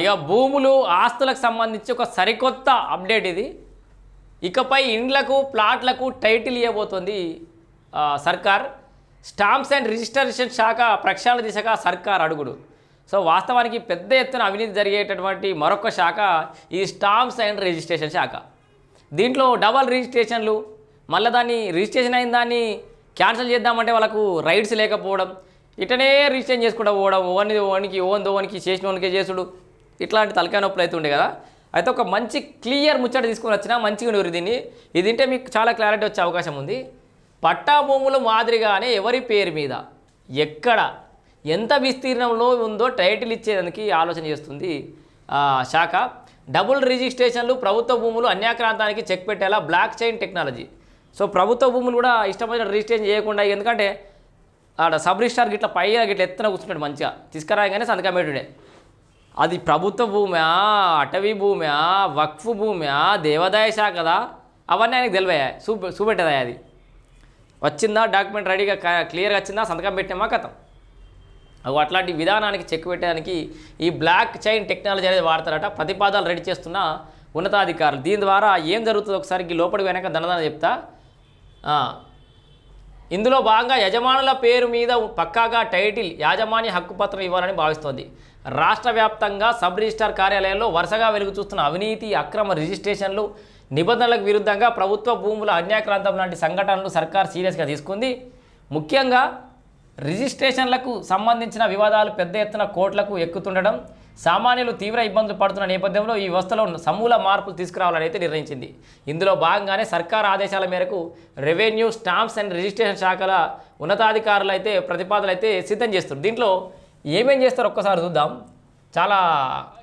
ఇక భూములు ఆస్తులకు సంబంధించి ఒక సరికొత్త అప్డేట్ ఇది. ఇకపై ఇండ్లకు ప్లాట్లకు టైటిల్ ఇవ్వబోతోంది సర్కార్. స్టాంప్స్ అండ్ రిజిస్ట్రేషన్ శాఖ ప్రక్షాళన దిశగా సర్కార్ అడుగుడు. సో వాస్తవానికి పెద్ద ఎత్తున అవినీతి జరిగేటటువంటి మరొక శాఖ ఈ స్టాంప్స్ అండ్ రిజిస్ట్రేషన్ శాఖ. దీంట్లో డబల్ రిజిస్ట్రేషన్లు మళ్ళీ దాన్ని రిజిస్ట్రేషన్ అయిన దాన్ని క్యాన్సిల్ చేద్దామంటే వాళ్ళకు రైట్స్ లేకపోవడం ఇటనే రిజిస్ట్రేషన్ చేసుకుంటా పోవడం ఓని ఓనికి ఓన్ దోనికి చేసిన ఓనికే చేసుడు. ఇట్లాంటి తలకాయ నొప్పులు అయితే ఉండే కదా. అయితే ఒక మంచి క్లియర్ ముచ్చట తీసుకొని వచ్చినా మంచిగా ఉండేవారు దీన్ని ఇది తింటే మీకు చాలా క్లారిటీ వచ్చే అవకాశం ఉంది. పట్టా భూముల మాదిరిగానే ఎవరి పేరు మీద ఎక్కడ ఎంత విస్తీర్ణంలో ఉందో టైటిల్ ఇచ్చేదానికి ఆలోచన చేస్తుంది శాఖ. డబుల్ రిజిస్ట్రేషన్లు ప్రభుత్వ భూములు అన్యాక్రాంతానికి చెక్ పెట్టేలా బ్లాక్ చైన్ టెక్నాలజీ. సో ప్రభుత్వ భూములు కూడా ఇష్టమైన రిజిస్ట్రేషన్ చేయకుండా ఎందుకంటే ఆడ సబ్ రిజిస్టార్ గిట్ల పై గిట్ల ఎత్తున కూర్చున్నాడు మంచిగా. తీసుకురాగానే సంతకం పెట్టుడే. అది ప్రభుత్వ భూమా అటవీ భూమా వక్ఫ్ భూమా దేవాదాయ శాఖదా? అవన్నీ ఆయనకు తెలివయా? చూ చూపెట్టదా అది? వచ్చిందా డాక్యుమెంట్ రెడీగా క్లియర్గా వచ్చిందా? సంతకం పెట్టామా కథం. అవి అట్లాంటి విధానానికి చెక్ పెట్టడానికి ఈ బ్లాక్ చైన్ టెక్నాలజీ అనేది వాడతారట. ప్రతిపాదాలు రెడీ చేస్తున్న ఉన్నతాధికారులు. దీని ద్వారా ఏం జరుగుతుందో ఒకసారి లోపలికి వెనక దండదాన చెప్తా. ఇందులో భాగంగా యజమానుల పేరు మీద పక్కాగా టైటిల్ యాజమాన్య హక్కు పత్రం ఇవ్వాలని భావిస్తోంది. రాష్ట్ర వ్యాప్తంగా సబ్ రిజిస్టార్ కార్యాలయంలో వరుసగా వెలుగు చూస్తున్న అవినీతి అక్రమ రిజిస్ట్రేషన్లు నిబంధనలకు విరుద్ధంగా ప్రభుత్వ భూముల అన్యాక్రాంతం లాంటి సంఘటనలు సర్కార్ సీరియస్గా తీసుకుంది. ముఖ్యంగా రిజిస్ట్రేషన్లకు సంబంధించిన వివాదాలు పెద్ద ఎత్తున కోర్టులకు ఎక్కుతుండడం సామాన్యులు తీవ్ర ఇబ్బందులు పడుతున్న నేపథ్యంలో ఈ వ్యవస్థలో సమూల మార్పులు తీసుకురావాలని అయితే నిర్ణయించింది. ఇందులో భాగంగానే సర్కార్ ఆదేశాల మేరకు రెవెన్యూ స్టాంప్స్ అండ్ రిజిస్ట్రేషన్ శాఖల ఉన్నతాధికారులు అయితే ప్రతిపాదనలు అయితే సిద్ధం చేస్తారు దీంట్లో ఏమేం చేస్తారో ఒక్కసారి చూద్దాం. చాలా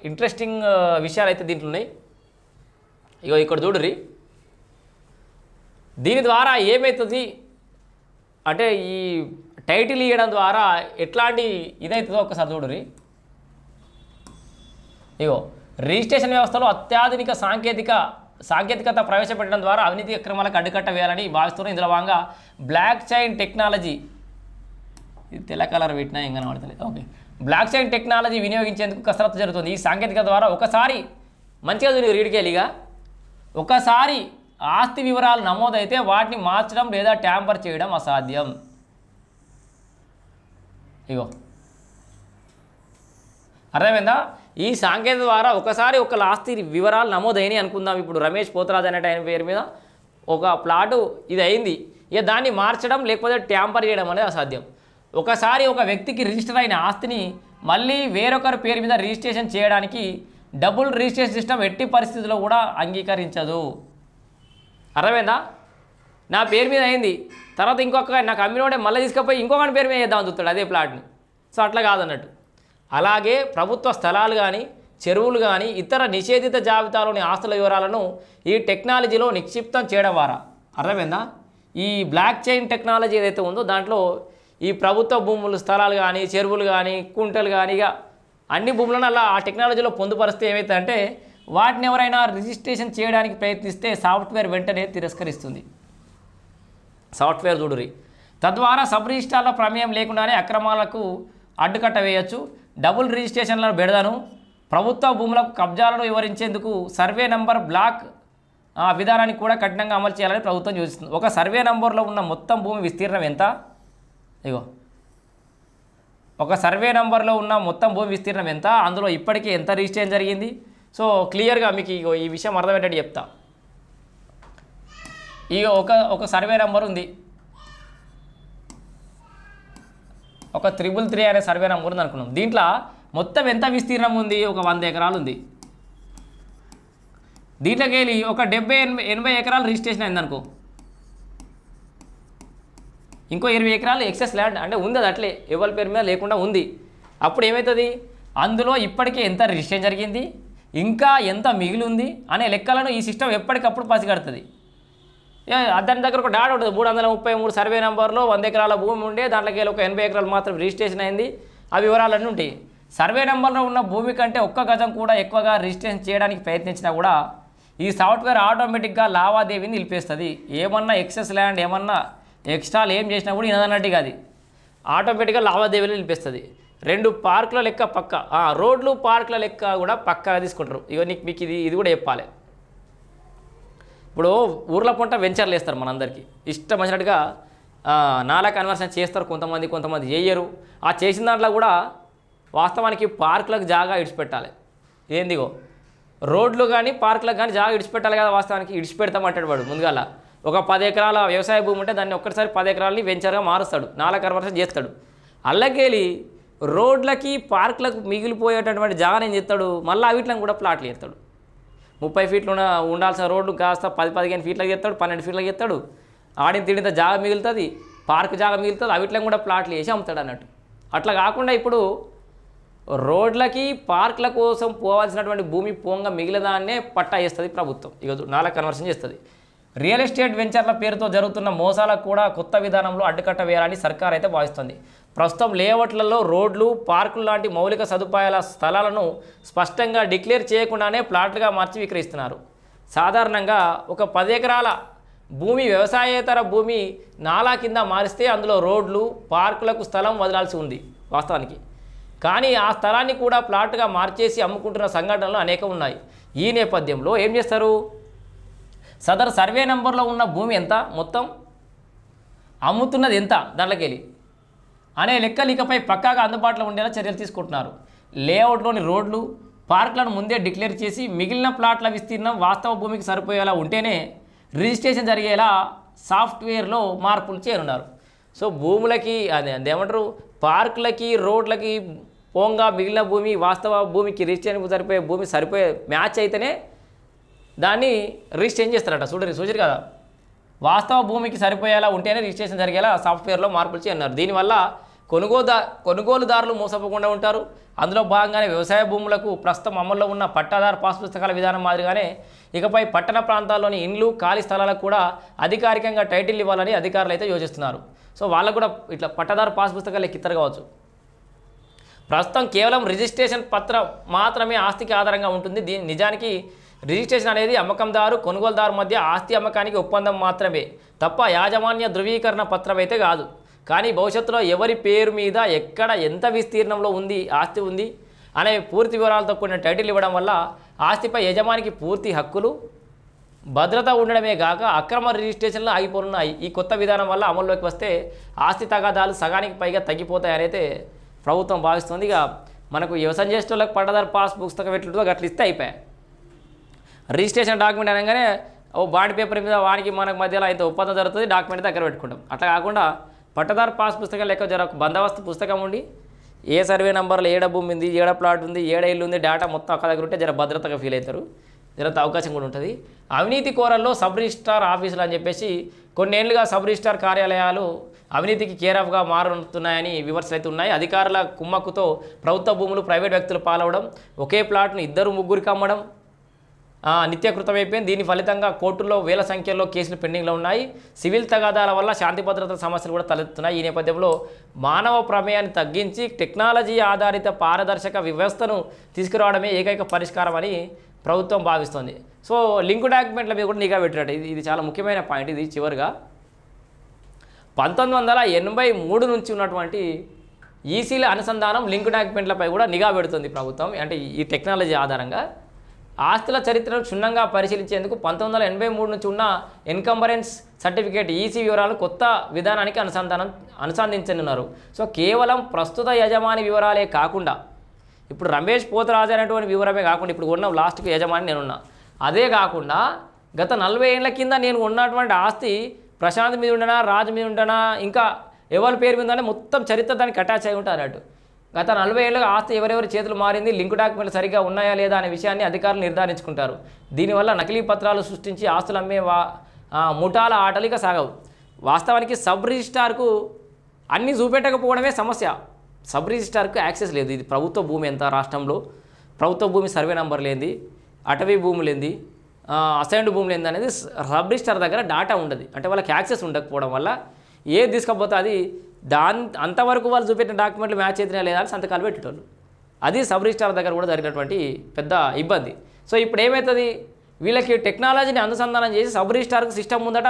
ఇంట్రెస్టింగ్ విషయాలు అయితే దీంట్లో ఉన్నాయి. ఇగో ఇక్కడ చూడుర్రి. దీని ద్వారా ఏమవుతుంది అంటే ఈ టైటిల్ ఇవ్వడం ద్వారా ఎట్లాంటి ఇదవుతుందో ఒకసారి చూడుర్రి. ఇగో రిజిస్ట్రేషన్ వ్యవస్థలో అత్యాధునిక సాంకేతిక సాంకేతికత ప్రవేశపెట్టడం ద్వారా అవినీతి అక్రమాలకు అడ్డుకట్ట వేయాలని భావిస్తున్న ఇందులో భాగంగా బ్లాక్ చైన్ టెక్నాలజీ ఇది తెల్ల కలర్ పెట్టినా ఏం కనబడతలేదు. ఓకే. బ్లాక్ చైన్ టెక్నాలజీ వినియోగించేందుకు కసరత్తు జరుగుతుంది. ఈ సాంకేతికత ద్వారా ఒకసారి మంచిగా నువ్వు రీడికెళ్ళిగా ఒకసారి ఆస్తి వివరాలు నమోదైతే వాటిని మార్చడం లేదా ట్యాంపర్ చేయడం అసాధ్యం. ఇగో. అర్థమైందా? ఈ సాంకేతిక ద్వారా ఒకసారి ఒక ఆస్తి వివరాలు నమోదైనవి అనుకుందాం. ఇప్పుడు రమేష్ పోతరాజ్ అనే ఆయన పేరు మీద ఒక ప్లాటు ఇది అయింది ఇక దాన్ని మార్చడం లేకపోతే ట్యాంపర్ చేయడం అనేది అసాధ్యం. ఒకసారి ఒక వ్యక్తికి రిజిస్టర్ అయిన ఆస్తిని మళ్ళీ వేరొకరి పేరు మీద రిజిస్ట్రేషన్ చేయడానికి డబుల్ రిజిస్ట్రేషన్ సిస్టమ్ ఎట్టి పరిస్థితుల్లో కూడా అంగీకరించదు. అర్థమైందా? నా పేరు మీద అయింది. తర్వాత ఇంకొక నాకు అమ్మినోడే మళ్ళీ తీసుకుపోయి ఇంకొకటి పేరు మీద వేద్దామని చూస్తాడు అదే ప్లాట్ని. సో అట్లా కాదన్నట్టు. అలాగే ప్రభుత్వ స్థలాలు కానీ చెరువులు కానీ ఇతర నిషేధిత జాబితాలోని ఆస్తుల వివరాలను ఈ టెక్నాలజీలో నిక్షిప్తం చేయడం ద్వారా అర్థమైందా? ఈ బ్లాక్ చైన్ టెక్నాలజీ ఏదైతే ఉందో దాంట్లో ఈ ప్రభుత్వ భూములు స్థలాలు కానీ చెరువులు కానీ కుంటలు కానీ ఇక అన్ని భూములను అలా ఆ టెక్నాలజీలో పొందుపరిస్తే ఏమవుతుందంటే వాటిని ఎవరైనా రిజిస్ట్రేషన్ చేయడానికి ప్రయత్నిస్తే సాఫ్ట్వేర్ వెంటనే తిరస్కరిస్తుంది. సాఫ్ట్వేర్ చూడురి తద్వారా సబ్ రిజిస్టార్ల ప్రమేయం లేకుండానే అక్రమాలకు అడ్డుకట్ట వేయచ్చు. డబుల్ రిజిస్ట్రేషన్లను బెడదను. ప్రభుత్వ భూములకు కబ్జాలను వివరించేందుకు సర్వే నంబర్ బ్లాక్ విధానాన్ని కూడా కఠినంగా అమలు చేయాలని ప్రభుత్వం చూస్తుంది ఒక సర్వే నంబర్లో ఉన్న మొత్తం భూమి విస్తీర్ణం ఎంత? ఇగో. ఒక సర్వే నంబర్లో ఉన్న మొత్తం భూమి విస్తీర్ణం ఎంత? అందులో ఇప్పటికీ ఎంత రిజిస్ట్రేషన్ జరిగింది? సో క్లియర్గా మీకు ఇగో ఈ విషయం అర్థమయ్యేటట్టు చెప్తా. ఈ ఒక ఒక సర్వే నెంబర్ ఉంది. ఒక త్రిబుల్ త్రీ అనే సర్వే నెంబర్ ఉంది అనుకున్నాం. దీంట్లో మొత్తం ఎంత విస్తీర్ణం ఉంది? ఒక వంద ఎకరాలు ఉంది. దీంట్లోకి వెళ్ళి ఒక డెబ్బై ఎనభై ఎనభై ఎకరాలు రిజిస్ట్రేషన్ అయిందనుకో ఇంకో ఇరవై ఎకరాలు ఎక్సెస్ ల్యాండ్ అంటే ఉంది అది అట్లే ఎవరి పేరు మీద లేకుండా ఉంది. అప్పుడు ఏమవుతుంది అందులో ఇప్పటికే ఎంత రిజిస్ట్రేషన్ జరిగింది? ఇంకా ఎంత మిగిలి ఉంది? అనే లెక్కలను ఈ సిస్టమ్ ఎప్పటికప్పుడు పసిగడుతుంది ఏ, దాని దగ్గర ఒక డాట్ ఉంటుంది. మూడు వందల ముప్పై మూడు సర్వే నెంబర్లో వంద ఎకరాల భూమి ఉండే దాంట్లోకి వెళ్ళి ఒక ఎనభై ఎకరాలు మాత్రం రిజిస్ట్రేషన్ అయింది. ఆ వివరాలన్నీ ఉంటాయి. సర్వే నెంబర్లో ఉన్న భూమి కంటే ఒక్క గజం కూడా ఎక్కువగా రిజిస్ట్రేషన్ చేయడానికి ప్రయత్నించినా కూడా ఈ సాఫ్ట్వేర్ ఆటోమేటిక్గా లావాదేవీని నిలిపేస్తుంది. ఏమన్నా ఎక్సెస్ ల్యాండ్ ఏమన్నా ఎక్స్ట్రాలు ఏం చేసినా కూడా ఇనదన్నట్టుగా అది ఆటోమేటిక్గా లావాదేవీలు నిలిపేస్తుంది. రెండు పార్కుల లెక్క పక్క. ఆ, రోడ్లు పార్కుల లెక్క కూడా పక్కా తీసుకుంటారు. ఇగో నీకు మీకు ఇది ఇది కూడా చెప్పాలి. ఇప్పుడు ఊర్ల పొంట వెంచర్లు వేస్తారు మనందరికీ. ఇష్టం వచ్చినట్టుగా నాలా కన్వర్షన్ చేస్తారు కొంతమంది కొంతమంది చేయరు. ఆ చేసిన దాంట్లో కూడా వాస్తవానికి పార్కులకు జాగా ఇడిచిపెట్టాలి. ఏందిగో? రోడ్లు కానీ పార్కులకు కానీ జాగా ఇడిచిపెట్టాలి కదా వాస్తవానికి. ఇడిచిపెడతామంటాడు వాడు ముందుగాల. ఒక పది ఎకరాల వ్యవసాయ భూమి ఉంటే దాన్ని ఒక్కసారి పది ఎకరాలని వెంచర్గా మారుస్తాడు. నాలా కన్వర్షన్ చేస్తాడు. అల్లకెళ్ళి రోడ్లకి పార్కులకు మిగిలిపోయేటటువంటి జాగాని ఏం చేస్తాడు? మళ్ళీ వీటిని కూడా ప్లాట్లు చేస్తాడు. ముప్పై ఫీట్లు ఉన్న ఉండాల్సిన రోడ్లు కాస్త పది పదిహేను ఫీట్లకి ఎత్తాడు పన్నెండు ఫీట్లకి ఎత్తాడు. ఆడిన తిడిన జాగా మిగులుతుంది పార్క్ జాగా మిగులుతుంది అవిట్లో కూడా ప్లాట్లు వేసి అమ్ముతాడు అన్నట్టు. అట్లా కాకుండా ఇప్పుడు రోడ్లకి పార్కుల కోసం పోవాల్సినటువంటి భూమి పోంగా మిగిలిదాన్నే పట్టా వేస్తుంది ప్రభుత్వం. ఇక నాలా కన్వర్షన్ చేస్తుంది. రియల్ ఎస్టేట్ వెంచర్ల పేరుతో జరుగుతున్న మోసాలకు కూడా కొత్త విధానంలో అడ్డుకట్ట వేయాలని సర్కార్ అయితే భావిస్తుంది. ప్రస్తుతం లేఅవుట్లలో రోడ్లు పార్కులు లాంటి మౌలిక సదుపాయాల స్థలాలను స్పష్టంగా డిక్లేర్ చేయకుండానే ప్లాట్లుగా మార్చి విక్రయిస్తున్నారు. సాధారణంగా ఒక పది ఎకరాల భూమి వ్యవసాయేతర భూమి నాలా కింద మారిస్తే అందులో రోడ్లు పార్కులకు స్థలం వదలాల్సి ఉంది వాస్తవానికి. కానీ ఆ స్థలాన్ని కూడా ప్లాట్గా మార్చేసి అమ్ముకుంటున్న సంఘటనలు అనేకం ఉన్నాయి. ఈ నేపథ్యంలో ఏం చేస్తారు? సదరు సర్వే నెంబర్లో ఉన్న భూమి ఎంత? మొత్తం అమ్ముతున్నది ఎంత? దాంట్లోకి వెళ్ళి. అనే లెక్కలు ఇకపై పక్కాగా అందుబాటులో ఉండేలా చర్యలు తీసుకుంటున్నారు. లేఅవుట్లోని రోడ్లు పార్కులను ముందే డిక్లేర్ చేసి మిగిలిన ప్లాట్ల విస్తీర్ణం వాస్తవ భూమికి సరిపోయేలా ఉంటేనే రిజిస్ట్రేషన్ జరిగేలా సాఫ్ట్వేర్లో మార్పులు చేయనున్నారు. సో భూములకి అదే అదేమంటారు? పార్కులకి రోడ్లకి పోంగా మిగిలిన భూమి వాస్తవ భూమికి రిజిస్ట్రేషన్కి సరిపోయే భూమి సరిపోయే మ్యాచ్ అయితేనే దాన్ని రిజిస్ట్రేషన్ చేస్తారట. చూడరు చూసారు కదా? వాస్తవ భూమికి సరిపోయేలా ఉంటేనే రిజిస్ట్రేషన్ జరిగేలా సాఫ్ట్వేర్లో మార్పులు చేయన్నారు దీనివల్ల కొనుగోదా కొనుగోలుదారులు మోసపోకుండా ఉంటారు. అందులో భాగంగానే వ్యవసాయ భూములకు ప్రస్తుతం అమల్లో ఉన్న పట్టాదారు పాస్ పుస్తకాల విధానం మాదిరిగానే ఇకపై పట్టణ ప్రాంతాల్లోని ఇండ్లు ఖాళీ స్థలాలకు కూడా అధికారికంగా టైటిల్ ఇవ్వాలని అధికారులు అయితే యోచిస్తున్నారు. సో వాళ్ళకు కూడా ఇట్లా పట్టాదారు పాస్ పుస్తకాలు ఎక్కిత్తరు కావచ్చు. ప్రస్తుతం కేవలం రిజిస్ట్రేషన్ పత్రం మాత్రమే ఆస్తికి ఆధారంగా ఉంటుంది. దీని నిజానికి రిజిస్ట్రేషన్ అనేది అమ్మకందారు కొనుగోలుదారు మధ్య ఆస్తి అమ్మకానికి ఒప్పందం మాత్రమే తప్ప యాజమాన్య ధృవీకరణ పత్రం అయితే కాదు. కానీ భవిష్యత్తులో ఎవరి పేరు మీద ఎక్కడ ఎంత విస్తీర్ణంలో ఉంది ఆస్తి ఉంది అనే పూర్తి వివరాలతో కూడిన టైటిల్ ఇవ్వడం వల్ల ఆస్తిపై యజమానికి పూర్తి హక్కులు భద్రత ఉండడమే కాక అక్రమ రిజిస్ట్రేషన్లు ఆగిపోనున్నాయి. ఈ కొత్త విధానం వల్ల అమల్లోకి వస్తే ఆస్తి తగాదాలు సగానికి పైగా తగ్గిపోతాయనైతే ప్రభుత్వం భావిస్తుంది. ఇక మనకు వ్యవసాయం చేసేటోళ్ళకి పట్టదారు పాస్ పుస్తకం ఎట్లుంటుందో అట్లా ఇస్తే అయిపోయాయి. రిజిస్ట్రేషన్ డాక్యుమెంట్ అనగానే ఓ బాండ్ పేపర్ మీద వానికి మనకు మధ్యలో అయితే ఒప్పందం జరుగుతుంది డాక్యుమెంట్ దగ్గర పెట్టుకుంటాం. అట్లా కాకుండా పట్టదారు పాస్ పుస్తకం లెక్క జర ఒక బందోబస్తు పుస్తకం ఉండి ఏ సర్వే నెంబర్లో ఏడ భూమి ఉంది ఏడ ప్లాట్ ఉంది ఏడ ఇల్లు ఉంది డేటా మొత్తం అక్క దగ్గర ఉంటే జర భద్రతగా ఫీల్ అవుతారు. జరంత అవకాశం కూడా ఉంటుంది. అవినీతి కోరల్లో సబ్ రిజిస్టార్ ఆఫీసులు అని చెప్పేసి కొన్నేళ్ళుగా సబ్ రిజిస్టార్ కార్యాలయాలు అవినీతికి కేరఫ్గా మారుతున్నాయని విమర్శలు అయితే ఉన్నాయి. అధికారుల కుమ్మక్కుతో ప్రభుత్వ భూములు ప్రైవేట్ వ్యక్తులు పాలవడం ఒకే ప్లాట్ను ఇద్దరు ముగ్గురికి అమ్మడం నిత్యకృతమైపోయింది. దీని ఫలితంగా కోర్టుల్లో వేల సంఖ్యలో కేసులు పెండింగ్లో ఉన్నాయి. సివిల్ తగాదాల వల్ల శాంతి భద్రత సమస్యలు కూడా తలెత్తున్నాయి ఈ నేపథ్యంలో మానవ ప్రమేయాన్ని తగ్గించి టెక్నాలజీ ఆధారిత పారదర్శక వ్యవస్థను తీసుకురావడమే ఏకైక పరిష్కారం అని ప్రభుత్వం భావిస్తోంది. సో లింక్ డాక్యుమెంట్ల మీద కూడా నిఘా పెట్టినట్టు. ఇది ఇది చాలా ముఖ్యమైన పాయింట్. ఇది చివరిగా. పంతొమ్మిది వందల ఎనభై మూడు నుంచి ఉన్నటువంటి ఈసీల అనుసంధానం లింక్ డాక్యుమెంట్లపై కూడా నిఘా పెడుతుంది ప్రభుత్వం. అంటే ఈ టెక్నాలజీ ఆధారంగా. ఆస్తుల చరిత్రను క్షుణ్ణంగా పరిశీలించేందుకు పంతొమ్మిది వందల ఎనభై మూడు నుంచి ఉన్న ఎన్కంబరెన్స్ సర్టిఫికేట్ ఈసీ వివరాలు కొత్త విధానానికి అనుసంధానం అనుసంధించనున్నారు. సో కేవలం ప్రస్తుత యజమాని వివరాలే కాకుండా ఇప్పుడు రమేష్ పోతరాజు అనేటువంటి వివరమే కాకుండా ఇప్పుడు ఉన్న లాస్ట్కి యజమాని నేనున్నా. అదే కాకుండా గత నలభై ఏళ్ళ కింద నేను ఉన్నటువంటి ఆస్తి ప్రశాంత్ మీద ఉండనా రాజు మీద ఉండనా ఇంకా ఎవరి పేరు మీద మొత్తం చరిత్ర దానికి అటాచ్ అయి ఉంటారు అన్నట్టు. గత నలభై ఏళ్ళుగా ఆస్తి ఎవరెవరి చేతులు మారింది లింక్ డాక్యుమెంట్లు సరిగ్గా ఉన్నాయా లేదా అనే విషయాన్ని అధికారులు నిర్ధారించుకుంటారు. దీనివల్ల నకిలీ పత్రాలు సృష్టించి ఆస్తులు అమ్మే వా ముఠాల ఆటలిక సాగవు. వాస్తవానికి సబ్ రిజిస్టార్కు అన్నీ చూపెట్టకపోవడమే సమస్య. సబ్ రిజిస్టార్కు యాక్సెస్ లేదు. ఇది ప్రభుత్వ భూమి ఎంత రాష్ట్రంలో. ప్రభుత్వ భూమి సర్వే నంబర్ లేనిది అటవీ భూములు ఏంది అసైన్డ్ భూములు ఏంది అనేది సబ్ రిజిస్టార్ దగ్గర డాటా ఉండదు. అంటే వాళ్ళకి యాక్సెస్ ఉండకపోవడం వల్ల ఏది తీసుకపోతే అది దాని అంతవరకు వాళ్ళు చూపెట్టిన డాక్యుమెంట్లు మ్యాచ్ అవుతున్నాయా లేదా అని సంతకాలు పెట్టేటోళ్ళు. అది సబ్ రిజిస్టార్ దగ్గర కూడా జరిగినటువంటి పెద్ద ఇబ్బంది. సో ఇప్పుడు ఏమవుతుంది వీళ్ళకి టెక్నాలజీని అనుసంధానం చేసి సబ్ రిజిస్టార్కి సిస్టమ్ ముందట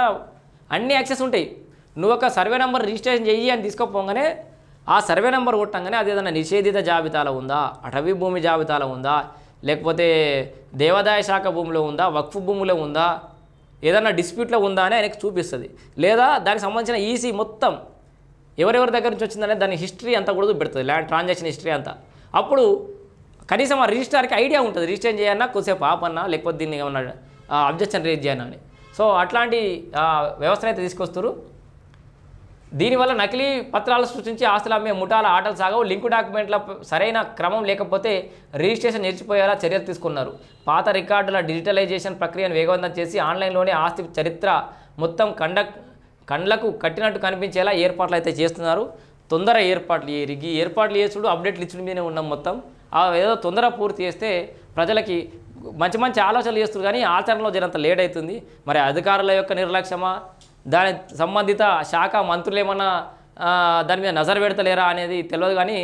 అన్ని యాక్సెస్ ఉంటాయి. నువ్వు ఒక సర్వే నెంబర్ రిజిస్ట్రేషన్ చెయ్యి అని తీసుకోపోగానే ఆ సర్వే నెంబర్ కొట్టంగానే అది ఏదైనా నిషేధిత జాబితాలో ఉందా? అటవీ భూమి జాబితాలో ఉందా? లేకపోతే దేవాదాయ శాఖ భూమిలో ఉందా? వక్ఫ్ భూమిలో ఉందా? ఏదైనా డిస్ప్యూట్లో ఉందా అని ఆయనకు చూపిస్తుంది. లేదా దానికి సంబంధించిన ఈసీ మొత్తం ఎవరెవరి దగ్గర నుంచి వచ్చిందనే దాని హిస్టరీ అంతా కూడా పెడుతుంది ల్యాండ్ ట్రాన్సాక్షన్ హిస్టరీ అంతా. అప్పుడు కనీసం ఆ రిజిస్టార్కి ఐడియా ఉంటుంది రిజిస్టర్ చేయన్నా కొద్దిసేపు ఆపన్నా లేకపోతే దీన్ని ఏమన్నా అబ్జెక్షన్ రేజ్ చేయనా అని. సో అట్లాంటి వ్యవస్థను అయితే తీసుకొస్తారు. దీనివల్ల నకిలీ పత్రాలు సృష్టించి ఆస్తులు అమ్మే ముఠాల ఆటలు సాగవు లింకు డాక్యుమెంట్ల సరైన క్రమం లేకపోతే రిజిస్ట్రేషన్ నిలిచిపోయేలా చర్యలు తీసుకున్నారు. పాత రికార్డుల డిజిటలైజేషన్ ప్రక్రియను వేగవంతం చేసి ఆన్లైన్లోనే ఆస్తి చరిత్ర మొత్తం కండక్ట్ కండ్లకు కట్టినట్టు కనిపించేలా ఏర్పాట్లు అయితే చేస్తున్నారు. తొందర ఏర్పాట్లు ఈ ఈ ఏర్పాట్లు చేసుడు అప్డేట్లు ఇచ్చుడు మీదనే ఉన్నాం మొత్తం. ఆ ఏదో తొందర పూర్తి చేస్తే ప్రజలకి మంచి మంచి ఆలోచనలు చేస్తారు కానీ ఆచరణలో జరంత లేట్ అవుతుంది మరి అధికారుల యొక్క నిర్లక్ష్యమా? దాని సంబంధిత శాఖ మంత్రులు ఏమన్నా దాని మీద నజర్ పెడతలేరా అనేది తెలియదు కానీ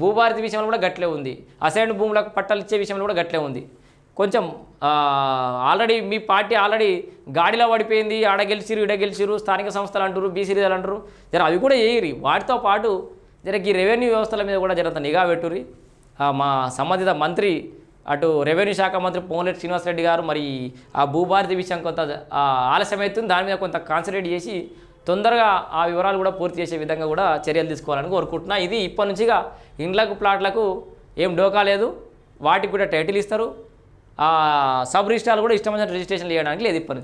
భూభారతి విషయంలో కూడా గట్లే ఉంది. అసైన్ భూములకు పట్టాలు ఇచ్చే విషయంలో కూడా గట్లే ఉంది. కొంచెం ఆల్రెడీ మీ పార్టీ ఆల్రెడీ గాడిలో పడిపోయింది ఆడ గెలిచిరు ఇడ గెలిచిరు స్థానిక సంస్థలు అంటారు బీసీ అంటారు జర అవి కూడా చేయరి వాటితో పాటు జర ఈ రెవెన్యూ వ్యవస్థల మీద కూడా జరంత నిఘా పెట్టురి మా సంబంధిత మంత్రి అటు రెవెన్యూ శాఖ మంత్రి పోన్రెడ్డి శ్రీనివాసరెడ్డి గారు మరి ఆ భూభారతి విషయం కొంత ఆలస్యం అవుతుంది దాని మీద కొంత కాన్సన్ట్రేట్ చేసి తొందరగా ఆ వివరాలు కూడా పూర్తి చేసే విధంగా కూడా చర్యలు తీసుకోవాలని కోరుకుంటున్నా. ఇది ఇప్పటి నుంచిగా ఇండ్లకు ప్లాట్లకు ఏం డోకా లేదు. వాటికి కూడా టైటిల్ ఇస్తారు. సబ్ రిజిస్ట్రాలు కూడా ఇష్టమైన రిజిస్ట్రేషన్ చేయడానికి లేదు ఇప్పటి నుంచి.